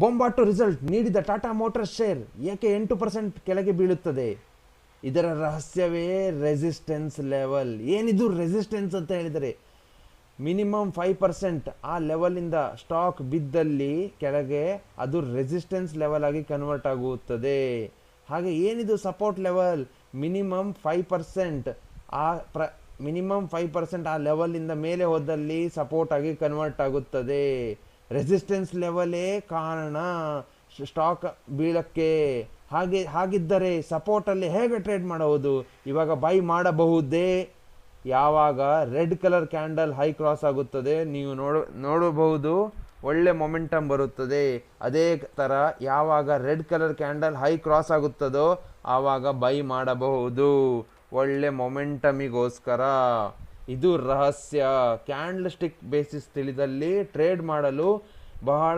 ಬೊಂಬಾಟು result ನೀಡಿದ Tata motors share ಯಾಕೆ ಎಂಟು ಪರ್ಸೆಂಟ್ ಕೆಳಗೆ ಬೀಳುತ್ತದೆ? ಇದರ ರಹಸ್ಯವೇ ರೆಸಿಸ್ಟೆನ್ಸ್ ಲೆವೆಲ್ ಏನಿದು ರೆಸಿಸ್ಟೆನ್ಸ್ ಅಂತ ಹೇಳಿದರೆ ಮಿನಿಮಮ್ ಫೈವ್ ಪರ್ಸೆಂಟ್ ಆ ಲೆವೆಲಿಂದ ಸ್ಟಾಕ್ ಬಿದ್ದಲ್ಲಿ ಕೆಳಗೆ ಅದು ರೆಸಿಸ್ಟೆನ್ಸ್ ಲೆವೆಲ್ ಆಗಿ ಕನ್ವರ್ಟ್ ಆಗುತ್ತದೆ. ಹಾಗೆ ಏನಿದು support level minimum five percent ಆ ಪ್ರ ಮಿನಿಮಮ್ ಫೈವ್ ಪರ್ಸೆಂಟ್ ಆ ಲೆವೆಲಿಂದ ಮೇಲೆ ಹೋದಲ್ಲಿ ಸಪೋರ್ಟ್ ಆಗಿ ಕನ್ವರ್ಟ್ ಆಗುತ್ತದೆ. ರೆಸಿಸ್ಟೆನ್ಸ್ ಲೆವಲೇ ಕಾರಣ ಸ್ಟಾಕ್ ಬೀಳಕ್ಕೆ ಹಾಗೆ, ಹಾಗಿದ್ದರೆ ಸಪೋರ್ಟಲ್ಲಿ ಹೇಗೆ ಟ್ರೇಡ್ ಮಾಡಬಹುದು ಇವಾಗ ಬೈ ಮಾಡಬಹುದೇ? ಯಾವಾಗ red colour candle high cross ಆಗುತ್ತದೆ ನೀವು ನೋಡ, ನೋಡಬಹುದು, ಒಳ್ಳೆ ಮೊಮೆಂಟಮ್ ಬರುತ್ತದೆ. ಅದೇ ಥರ ಯಾವಾಗ red colour candle high cross ಆಗುತ್ತದೋ ಆವಾಗ ಬೈ ಮಾಡಬಹುದು. ಒಳ್ಳೆ ಮೊಮೆಂಟಮಿಗೋಸ್ಕರ. ಇದು ರಹಸ್ಯ. ಕ್ಯಾಂಡ್ಲ್ ಸ್ಟಿಕ್ ಬೇಸಿಸ್ ತಿಳಿದಲ್ಲಿ ಟ್ರೇಡ್ ಮಾಡಲು ಬಹಳ